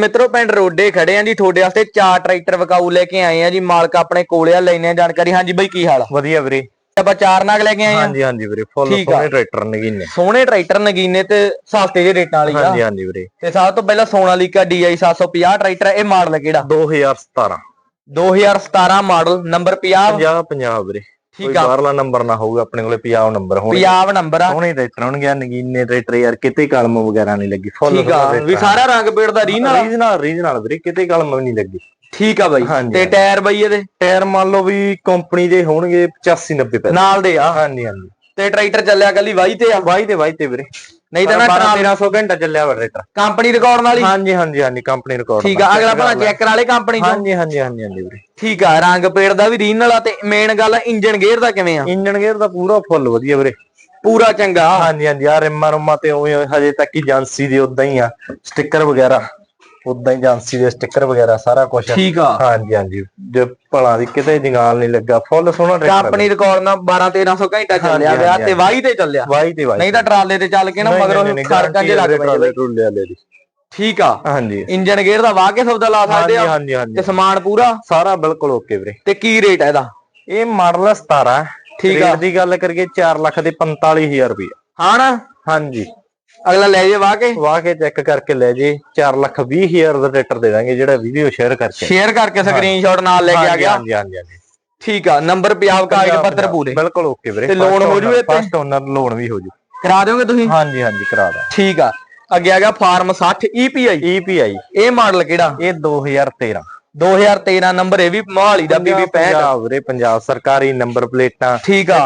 ਮਿੱਤਰੋ ਪਿੰਡ ਰੋਡੇ ਖੜੇ ਆਂ ਜੀ ਤੁਹਾਡੇ ਵਾਸਤੇ ਚਾਰ ਟਰੈਕਟਰ ਵਿਕਾਊ ਲੈ ਕੇ ਆਏ ਆ ਜੀ ਮਾਲਕ ਆਪਣੇ ਕੋਲੇ ਆ ਆ ਜਾਣਕਾਰੀ। ਹਾਂਜੀ ਬਾਈ ਕੀ ਹਾਲ ਆ? ਵਧੀਆ ਵੀਰੇ। ਆਪਾਂ ਚਾਰ ਨਾਗ ਲੈ ਕੇ ਆਏ ਆ? ਹਾਂਜੀ ਹਾਂਜੀ ਵੀਰੇ ਫੁੱਲ। ਸੋਹਣੇ ਟਰੈਕਟਰ ਨਗੀਨੇ। ਸੋਹਣੇ ਟਰੈਕਟਰ ਨਗੀਨੇ ਤੇ ਸਸਤੇ ਜਿਹੇ ਰੇਟਾਂ ਵਾਲੀ ਆ। ਹਾਂਜੀ ਹਾਂਜੀ ਵੀਰੇ। ਤੇ ਸਭ ਤੋਂ ਪਹਿਲਾਂ ਸੋਨਾਲੀਕਾ DI 750 ਟਰੈਕਟਰ ਇਹ ਮਾਡਲ ਕਿਹੜਾ? 2017 2017 ਮਾਡਲ ਨੰਬਰ 50 50 50 ਵੀਰੇ। ਠੀਕ ਆ। ਬਾਹਰਲਾ ਨੰਬਰ ਨਾ ਹੋਊਗਾ ਆਪਣੇ ਕੋਲੇ 50 ਨੰਬਰ ਹੋਣਗੇ ਪੰਜਾਬ ਨੰਬਰ ਆ। ਸੋਹਣੇ ਟਰੈਕਟਰ ਹੋਣਗੇ ਨਗੀਨੇ ਟਰੈਕਟਰ ਯਾਰ ਕਿਤੇ ਕਲਮ ਵਗੈਰਾ ਨਹੀਂ ਲੱਗੀ ਫੁੱਲ ਠੀਕ ਆ ਵੀ ਸਾਰਾ ਰੰਗ ਪੇੜ ਦਾ ਰੀਨ ਵਾਲਾ ਰੀਜਨਲ ਰੀਜਨਲ ਵੀਰੇ ਕਿਤੇ ਕਲਮ ਨਹੀਂ ਲੱਗੀ। ਠੀਕ ਆ ਬਾਈ ਤੇ। ਟਾਇਰ ਬਾਈ ਇਹਦੇ? ਟਾਇਰ ਮੰਨ ਲਓ ਵੀ ਕੰਪਨੀ ਦੇ ਹੋਣਗੇ 85 90 ਪੈਸੇ। ਨਾਲ ਦੇ ਆ। ਹਾਂਜੀ ਹਾਂਜੀ। ਤੇ ਟਰੈਕਟਰ ਚੱਲਿਆ ਕੱਲੀ ਵਾਈ ਤੇ ਆ। ਵਾਈ ਤੇ ਵਾਈ ਤੇ ਵੀਰੇ। ਨਹੀਂ ਤਾਂ ਨਾ 12 ਟਰਾਲ 1300 ਘੰਟਾ ਚੱਲਿਆ ਵਾ ਟਰੈਕਟਰ ਕੰਪਨੀ ਰਿਕਾਰਡ ਨਾਲ ਹੀ? ਹਾਂਜੀ ਹਾਂਜੀ ਹਾਂਜੀ ਕੰਪਨੀ ਰਿਕਾਰਡ ਠੀਕ ਆ ਅਗਲਾ ਭਲਾ ਚੈੱਕ ਕਰਾ ਲੇ ਕੰਪਨੀ ਚੋਂ? ਹਾਂਜੀ ਹਾਂਜੀ ਹਾਂਜੀ ਹਾਂਜੀ ਵੀਰੇ। ਠੀਕ ਆ ਰੰਗ ਪੇੜ ਦਾ ਵੀ ਰੀਨ ਵਾਲਾ ਤੇ ਮੇਨ ਗੱਲ ਆ ਇੰਜਨ ਗੇਅਰ ਦਾ ਕਿਵੇਂ ਆ? ਇੰਜਨ ਗੇਅਰ ਦਾ ਪੂਰਾ ਫੁੱਲ ਵਧੀਆ ਵੀਰੇ। ਪੂਰਾ ਚੰਗਾ। ਹਾਂਜੀ ਹਾਂਜੀ ਆ ਰਿੰਮਾਂ ਰੁੰਮਾਂ ਤੇ ਉਵੇਂ ਹਜੇ ਤੱਕ ਹੀ ਏਜੰਸੀ ਦੇ ਉਦਾਂ ਹੀ ਆ ਸਟicker ਵਗੈਰਾ। ਉਦਾਂ ਹੀ ਏਜੰਸੀ ਦੇ ਸਟicker ਵਗੈਰਾ ਸਾਰਾ ਕੁਝ ਠੀਕ ਆ। ਹਾਂਜੀ ਹਾਂਜੀ। ਜੇ ਭਲਾ ਦੀ ਕਿਤੇ ਜੰਗਾਲ ਨਹੀਂ ਲੱਗਾ ਫੁੱਲ ਸੋਹਣਾ ਟਰੈਕਟਰ ਕੰਪਨੀ ਰਿਕਾਰਡ ਨਾਲ 12 1300 ਘੰਟਾ ਚੱਲਿਆ ਵਿਆਹ ਤੇ ਵਾਈ ਤੇ ਚੱਲਿਆ। ਵਾਈ ਤੇ ਵਾਈ ਨਹੀਂ ਤਾਂ ਟਰਾਲੇ ਤੇ ਚੱਲ ਕੇ ਨਾ ਮਗਰੋਂ ਖੜਕਾਂ ਜੇ ਲੱਗ ਪਏ ਟਰੁੱਲੇ ਵਾਲੇ ਦੀ। ਠੀਕ ਆ। ਹਾਂਜੀ। ਇੰਜਨ ਗੇਅਰ ਦਾ ਵਾਹ ਕੇ ਸੌਦਾ ਲਾ ਸਕਦੇ ਆ ਹਾਂਜੀ ਹਾਂਜੀ। ਤੇ ਸਮਾਨ ਪੂਰਾ? ਸਾਰਾ ਬਿਲਕੁਲ ਓਕੇ ਵੀਰੇ। ਤੇ ਕੀ ਰੇਟ ਆ ਇਹਦਾ? ਇਹ ਮਾਡਲ 17 ਠੀਕ ਆ। ਰੇਟ ਦੀ ਗੱਲ ਕਰੀਏ 4 ਲੱਖ ਦੇ 45000 ਰੁਪਏ ਹਾਂ ਨਾ? ਹਾਂਜੀ। ਅਗਲਾ ਲੈ ਜੇ ਵਾਹ ਕੇ? ਵਾਹ ਕੇ ਚੈੱਕ ਕਰਕੇ ਲੈ ਜੇ। 4 ਲੱਖ 20000 ਦਾ ਟਰੈਕਟਰ ਦੇ ਦਾਂਗੇ ਜਿਹੜਾ ਵੀਡੀਓ ਸ਼ੇਅਰ ਕਰਕੇ। ਸ਼ੇਅਰ ਕਰਕੇ ਸਕਰੀਨਸ਼ਾਟ ਨਾਲ ਲੈ ਕੇ ਆ ਗਿਆ? ਹਾਂਜੀ ਹਾਂਜੀ ਹਾਂਜੀ। ਠੀਕ ਆ ਨੰਬਰ ਪੰਜਾਬ ਕਾਗਜ਼ ਪੱਤਰ ਪੂਰੇ। ਬਿਲਕੁਲ ਓਕੇ ਵੀਰੇ। ਤੇ loan ਹੋ ਜੂ ਇਹ ਤੇ? ਫਸਟ ਓਨਰ ਲੋਨ ਵੀ ਹੋ ਜੂ। ਕਰਾ ਦਿਓਗੇ ਤੁਸੀਂ? ਹਾਂਜੀ ਹਾਂਜੀ ਕਰਾ ਦਾਂ ਠੀਕ ਆ। ਅੱਗੇ ਆ ਗਿਆ ਫਾਰਮ 60 EPI EPI ਇਹ ਮਾਡਲ ਕਿਹੜਾ? ਇਹ 2013 2013 ਨੰਬਰ ਇਹ ਵੀ ਮੋਹਾਲੀ ਦਾ ਬੀਬੀ 65 ਪੰਜਾਬ ਵੀਰੇ ਪੰਜਾਬ ਸਰਕਾਰੀ ਨੰਬਰ ਪਲੇਟਾਂ ਠੀਕ ਆ।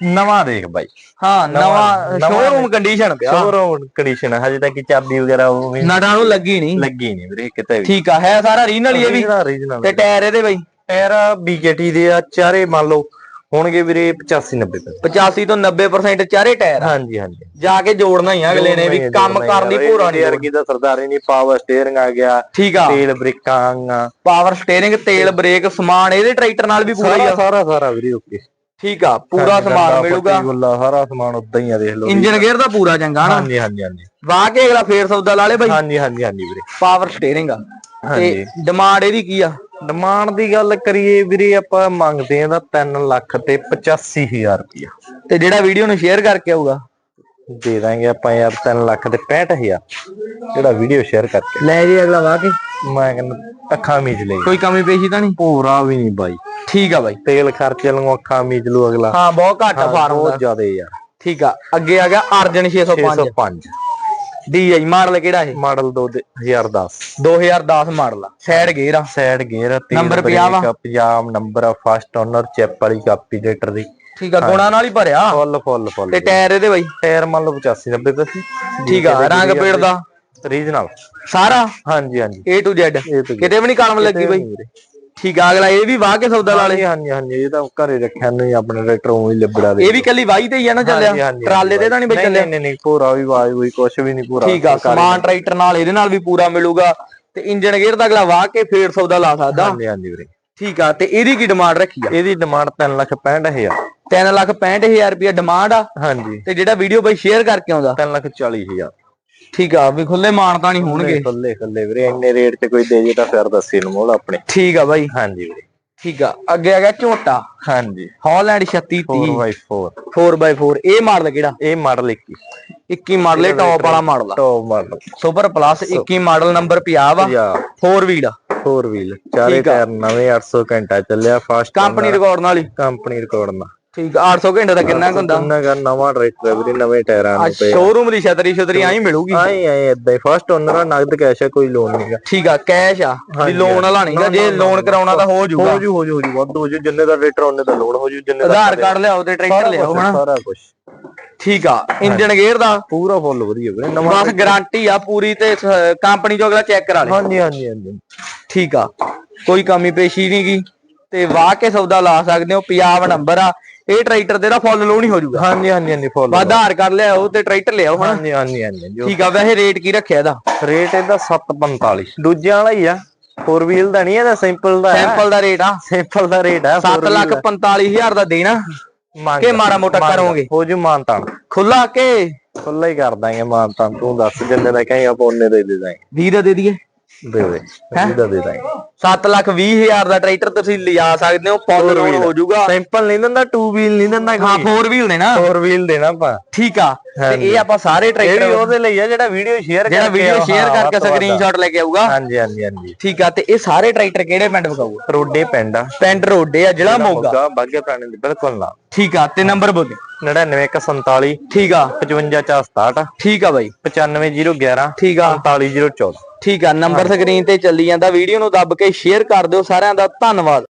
ਨਵਾਂ ਦੇਖ ਬਾਈ। ਹਾਂ ਨਵਾਂ ਸ਼ੋਰੂਮ ਕੰਡੀਸ਼ਨ ਪਿਆ। ਸ਼ੋਰੂਮ ਕੰਡੀਸ਼ਨ ਹਜੇ ਤੱਕ ਚਾਬੀ ਵਗੈਰਾ ਉਹ ਵੀ ਨਟਾਂ ਨੂੰ ਲੱਗੀ ਨਹੀਂ ਲੱਗੀ ਨਹੀਂ ਵੀਰੇ ਕਿਤੇ ਵੀ। ਠੀਕ ਆ ਹੈ ਸਾਰਾ ਰੀਨਲ ਹੀ ਇਹ ਵੀ। ਰੀਜਨਲ ਤੇ ਟਾਇਰ ਇਹਦੇ ਬਈ? ਟਾਇਰ BKT ਦੇ ਆ ਚਾਰੇ ਮੰਨ ਲਓ ਹੋਣਗੇ ਵੀਰੇ 85 90 ਪੈਸੇ 85 ਤੋਂ 90% ਚਾਰੇ ਟਾਇਰ। ਹਾਂਜੀ ਹਾਂਜੀ। ਜਾ ਕੇ ਜੋੜਨਾ ਹੀ ਆ ਅਗਲੇ ਨੇ ਵੀ ਕੰਮ ਕਰਨ ਦੀ ਭੋਰਾ ਨਹੀਂ ਕੀ ਦਾ ਸਰਦਾਰੀ ਨਹੀਂ ਪਾਵਰ ਸਟੀਅਰਿੰਗ ਆ ਗਿਆ ਠੀਕ ਆ। ਤੇਲ ਬ੍ਰੇਕਾਂ ਪਾਵਰ ਸਟੀਅਰਿੰਗ ਤੇਲ ਬ੍ਰੇਕ ਸਮਾਨ ਇਹਦੇ ਟਰੈਕਟਰ ਨਾਲ ਵੀ ਪੂਰਾ ਹੀ ਆ। ਸਾਰਾ ਸਾਰਾ ਵੀਰੇ ਓਕੇ। ਠੀਕ ਆ ਪੂਰਾ ਸਮਾਨ ਮਿਲੂਗਾ। ਗੁੱਲਾ ਸਾਰਾ ਸਮਾਨ ਉਦਾਂ ਹੀ ਆ ਦੇਖ ਲਓ ਇੰਜਨ ਗੇਅਰ ਦਾ ਪੂਰਾ ਚੰਗਾ ਨਾ। ਹਾਂਜੀ ਹਾਂਜੀ ਹਾਂਜੀ। ਵਾਹ ਕੇ ਅਗਲਾ ਫੇਰ ਸੌਦਾ ਲਾ ਲੇ ਬਈ। ਹਾਂਜੀ ਹਾਂਜੀ ਹਾਂਜੀ ਵੀਰੇ। ਪਾਵਰ ਸਟੀਅਰਿੰਗ ਆ। ਤੇ ਡਿਮਾਂਡ ਇਹਦੀ ਕੀ ਆ? ਡਿਮਾਂਡ ਦੀ ਗੱਲ ਕਰੀਏ ਵੀਰੇ ਆਪਾਂ ਮੰਗਦੇ ਆਂ ਦਾ 3 ਲੱਖ ਤੇ 85000 ਰੁਪਇਆ। ਤੇ ਜਿਹੜਾ ਵੀਡੀਓ ਨੂੰ ਸ਼ੇਅਰ ਕਰਕੇ ਆਊਗਾ। ਦੇ ਦਾਂਗੇ ਆਪਾਂ ਯਾਰ 3 ਲੱਖ ਤੇ 65000 ਜਿਹੜਾ ਵੀਡੀਓ ਸ਼ੇਅਰ ਕਰਕੇ। ਲੈ ਜੇ ਅਗਲਾ ਵਾਹ ਕੇ। ਮੈਂ ਕਹਿੰਦਾ ਅੱਖਾਂ ਮੀਚ ਲਈ ਕੋਈ ਕਮੀ ਪੇਸ਼ੀ ਤਾਂ ਨਹੀਂ? ਪੂਰਾ ਵੀ ਨਹੀਂ ਬਾਈ। ਠੀਕ ਆ ਬਾਈ। ਤੇਲ ਖਰਚੇ ਨੂੰ ਅੱਖਾਂ ਮੀਚ ਲੂ ਅਗਲਾ। ਹਾਂ ਬਹੁਤ ਘੱਟ ਆ ਫਾਰਮ ਬਹੁਤ ਜ਼ਿਆਦਾ ਯਾਰ ਠੀਕ ਆ ਅੱਗੇ ਆ ਗਿਆ ਅਰਜਨ 605 605 DI ਮਾਡਲ ਕਿਹੜਾ ਇਹ? ਮਾਡਲ 2010 2010 ਮਾਡਲ ਆ। ਸਾਈਡ ਗੇਅਰ ਆ। ਸਾਈਡ ਗੇਅਰ Number ਪੰਜਾਹ ਵਾ? ਪੰਜਾਬ ਨੰਬਰ ਆ ਫਸਟ ਓਨਰ ਚੈਪ ਵਾਲੀ ਕਾਪੀ ਡੇਟਰ ਦੀ। ਠੀਕ ਆ ਗੁਣਾ ਨਾਲ ਹੀ ਭਰਿਆ। ਫੁੱਲ ਫੁੱਲ ਫੁੱਲ ਤੇ ਟਾਇਰ ਇਹਦੇ ਬਾਈ? ਟਾਇਰ ਮੰਨ ਲਓ 85 90 ਪੈਸੇ ਠੀਕ ਆ ਰੰਗ ਪੇੜ ਦਾ? ਰੀਜਨਲ ਸਾਰਾ? ਹਾਂਜੀ ਹਾਂਜੀ। A to Z ਕਿਤੇ ਵੀ ਨਹੀਂ ਕਲਮ ਲੱਗੀ ਬਾਈ? ਠੀਕ ਆ ਅਗਲਾ ਇਹ ਵੀ ਵਾਹ ਕੇ ਸੌਦਾ ਲਾ ਲੇ। ਹਾਂਜੀ ਹਾਂਜੀ ਇਹ ਤਾਂ ਘਰੇ ਰੱਖਿਆ ਨਹੀਂ ਆਪਣੇ ਟਰੈਕਟਰ ਹੀ ਲਿਬੜਾ ਦੇ ਇਹ ਵੀ ਕੱਲੀ ਵਾਈ ਤੇ ਹੀ ਆ ਨਾ ਚੱਲਿਆ। ਟਰਾਲੇ ਤੇ ਤਾਂ ਨਹੀਂ ਬਈ ਚੱਲਿਆ? ਨਹੀਂ ਨਹੀਂ ਪੂਰਾ ਵੀ ਆਵਾਜ਼ ਹੋਈ ਕੁਛ ਵੀ ਨਹੀਂ ਪੂਰਾ ਠੀਕ ਆ ਸਮਾਨ ਟਰੈਕਟਰ ਨਾਲ ਇਹਦੇ ਨਾਲ ਵੀ ਪੂਰਾ ਮਿਲੂਗਾ। ਤੇ ਇੰਜਨ ਗੇਅਰ ਦਾ ਅਗਲਾ ਵਾਹ ਕੇ ਫੇਰ ਸੌਦਾ ਲਾ ਸਕਦਾ। ਹਾਂਜੀ ਹਾਂਜੀ ਵੀਰੇ। ਠੀਕ ਆ ਤੇ ਇਹਦੀ ਕੀ ਡਿਮਾਂਡ ਰੱਖੀ ਆ? ਇਹਦੀ ਡਿਮਾਂਡ 3 ਲੱਖ 65000 3 ਲੱਖ 65000 ਰੁਪਇਆ ਡਿਮਾਂਡ ਆ ਹਾਂਜੀ। ਤੇ ਜਿਹੜਾ ਵੀਡੀਓ ਬਾਈ ਸ਼ੇਅਰ ਕਰਕੇ ਆਉਂਦਾ। 3 ਲੱਖ 40000 ਠੀਕ ਆ ਵੀ ਖੁੱਲੇ ਮਾਨ ਤਾਂ ਨਹੀਂ ਹੋਣਗੇ। ਖੱਲੇ ਖੱਲੇ ਵੀਰੇ ਇੰਨੇ ਰੇਟ ਤੇ ਕੋਈ ਦੇ ਜੇ ਤਾਂ ਫਿਰ ਦੱਸੇ ਨੂੰ ਮੋੜ ਆਪਣੇ। ਠੀਕ ਆ ਬਾਈ। ਹਾਂਜੀ ਵੀਰੇ। ਠੀਕ ਆ ਅੱਗੇ ਆ ਗਿਆ ਝੋਟਾ। ਹਾਂਜੀ। ਹਾਲੈਂਡ 3630 4x4 4x4 ਇਹ ਮਾਡਲ ਕਿਹੜਾ? ਇਹ ਮਾਡਲ 21 21 ਮਾਡਲ ਹੈ ਟੌਪ ਵਾਲਾ ਮਾਡਲ ਆ। Top model super plus 21 model number 50 ਆ ਜਾਂ 4 ਵੀਲ 4 ਵੀਲ ਚਾਰੇ। ਟਾਇਰ ਨਵੇਂ 800 ਘੰਟਾ ਚੱਲਿਆ ਫਾਸਟ ਕੰਪਨੀ ਰਿਕਾਰਡ ਨਾਲ ਹੀ। ਕੰਪਨੀ ਰਿਕਾਰਡ ਨਾਲ। ਠੀਕ ਆ 800 ਘੰਟੇ ਦਾ ਕਿੰਨਾ ਕੁ ਹੁੰਦਾ? ਉਹਨਾਂ ਦਾ ਨਵਾਂ ਟਰੈਕਟਰ ਹੈ ਵੀਰੇ ਨਵੇਂ ਟਾਇਰਾਂ ਨੂੰ ਪਏ ਸ਼ੋਰੂਮ ਦੀ ਛਤਰੀ ਛਤਰੀ ਆਈ ਮਿਲੂਗੀ। ਆਏ ਆਏ ਇਦਾਂ ਹੀ। ਫਸਟ ਓਨਰ ਆ ਨਗਦ ਕੈਸ਼ ਹੈ ਕੋਈ ਲੋਨ ਨਹੀਂਗਾ ਠੀਕ ਆ ਕੈਸ਼ ਆ ਵੀ ਲੋਨ ਵਾਲਾ ਨਹੀਂਗਾ ਜੇ ਲੋਨ ਕਰਾਉਣਾ ਤਾਂ ਹੋ ਜਾਊਗਾ। ਹੋ ਜੂ ਹੋ ਜੂ ਹੋ ਜੂ ਵੱਧ ਹੋ ਜੂ। ਜਿੰਨੇ ਦਾ ਟਰੈਕਟਰ ਉਹਨੇ ਦਾ ਲੋਨ ਹੋ ਜੂ ਜਿੰਨੇ ਦਾ ਆਧਾਰ ਕਾਰਡ ਲਿਆਓ ਤੇ ਟਰੈਕਟਰ ਲਿਆਓ ਹਨਾ? ਸਾਰਾ ਕੁਝ ਠੀਕ ਆ ਇੰਜਨ ਗੇਅਰ ਦਾ? ਪੂਰਾ ਫੁੱਲ ਵਧੀਆ ਵੀਰੇ ਨਵਾਂ ਬਸ ਗਾਰੰਟੀ ਆ ਪੂਰੀ ਤੇ ਕੰਪਨੀ ਚੋਂ ਅਗਲਾ ਚੈੱਕ ਕਰਾ ਲੇ ਹਾਂਜੀ ਹਾਂਜੀ ਹਾਂਜੀ। ਠੀਕ ਆ ਕੋਈ ਕਮੀ ਪੇਸ਼ੀ ਨਹੀਂ ਗੀ ਤੇ ਵਾਹ ਕੇ ਸੌਦਾ ਲਾ ਸਕਦੇ ਹੋ ਪੰਜਾਬ ਨੰਬਰ ਆ। ਇਹ ਟਰੈਕਟਰ ਦੇ ਦਾ ਫੁੱਲ ਲੋਨ ਹੀ ਹੋ ਜਾਊਗਾ। ਹਾਂਜੀ ਹਾਂਜੀ ਹਾਂਜੀ ਫੁੱਲ ਆਧਾਰ ਕਾਰਡ ਲਿਆਓ ਤੇ ਟਰੈਕਟਰ ਲਿਆਓ ਹਨਾ। ਹਾਂਜੀ ਹਾਂਜੀ ਹਾਂਜੀ ਠੀਕ ਆ ਵੈਸੇ ਰੇਟ ਕੀ ਰੱਖਿਆ ਇਹਦਾ? ਰੇਟ ਇਹਦਾ 745 ਦੂਜਿਆਂ ਵਾਲਾ ਹੀ ਆ। 4 ਵੀਲ ਦਾ ਨਹੀਂ ਇਹਦਾ ਸਿੰਪਲ ਦਾ ਹੈ। ਸੈਂਪਲ ਦਾ ਰੇਟ ਆ। ਸਿੰਪਲ ਦਾ ਰੇਟ ਹੈ 7 ਲੱਖ 45000 ਦਾ ਦੇਣਾ। ਕਿ ਮਾੜਾ ਮੋਟਾ। ਕਰੋਗੇ? ਹੋ ਜੂ ਮਾਨਤਾਨ। ਖੁੱਲਾ ਕੇ? ਖੁੱਲਾ ਹੀ ਕਰ ਦਾਂਗੇ ਮਾਨਤਾਨ ਤੂੰ ਦੱਸ ਜਿੰਨੇ ਦਾ ਕਹੇਗਾ ਆਪਾਂ ਉਹਨੇ ਦੇ ਦੇ ਦਾਂਗੇ। ਵੀਹ ਦਾ ਦੇ ਦਈਏ। ਦੇ ਦੇ ਇਹਦਾ ਦੇ ਦਾਂਗੇ। 7 ਲੱਖ 20 ਹਜ਼ਾਰ ਦਾ ਟਰੈਕਟਰ ਤੁਸੀਂ ਲਿਜਾ ਸਕਦੇ ਹੋ ਫੁੱਲ ਲੋਨ ਹੋ ਜਾਊਗਾ ਸਿੰਪਲ ਨਹੀਂ ਦਿੰਦਾ 2 ਵੀਲ ਨਹੀਂ ਦਿੰਦਾ ਹਾਂ 4 ਵੀਲ ਨਾ 4 ਵੀਲ ਦੇਣਾ ਆਪਾਂ। ਠੀਕ ਆ ਤੇ ਇਹ ਆਪਾਂ ਸਾਰੇ ਟਰੈਕਟਰ ਉਹਦੇ ਲਈ ਆ ਜਿਹੜਾ ਵੀਡੀਓ ਸ਼ੇਅਰ ਜਿਹੜਾ ਵੀਡੀਓ ਸ਼ੇਅਰ ਕਰਕੇ ਸਕਰੀਨਸ਼ਾਟ ਲੈ ਕੇ ਆਊਗਾ। ਹਾਂਜੀ ਹਾਂਜੀ ਹਾਂਜੀ। ਠੀਕ ਆ ਤੇ ਇਹ ਸਾਰੇ ਟਰੈਕਟਰ ਕਿਹੜੇ ਪਿੰਡ ਵਿਕਾਊਗਾ ਰੋਡੇ ਪਿੰਡ ਆ। ਪਿੰਡ ਰੋਡੇ ਆ ਜਿਹੜਾ ਮੋਗਾ। ਬਾਗੇ ਪ੍ਰਾਣੇ ਦੇ ਬਿਲਕੁਲ ਨਾਲ ਠੀਕ ਆ ਤੇ ਨੰਬਰ ਬੋਲੇ। 99147 ਠੀਕ ਆ। 5567 ਠੀਕ ਆ ਬਾਈ। 95011 ਠੀਕ ਆ। 49014 ਠੀਕ ਆ ਨੰਬਰ ਸਕਰੀਨ ਤੇ ਚੱਲੀ ਜਾਂਦਾ ਵੀਡੀਓ ਨੂੰ ਦੱਬ ਕੇ ਸ਼ੇਅਰ ਕਰ ਦਿਓ ਸਾਰਿਆਂ ਦਾ ਧੰਨਵਾਦ।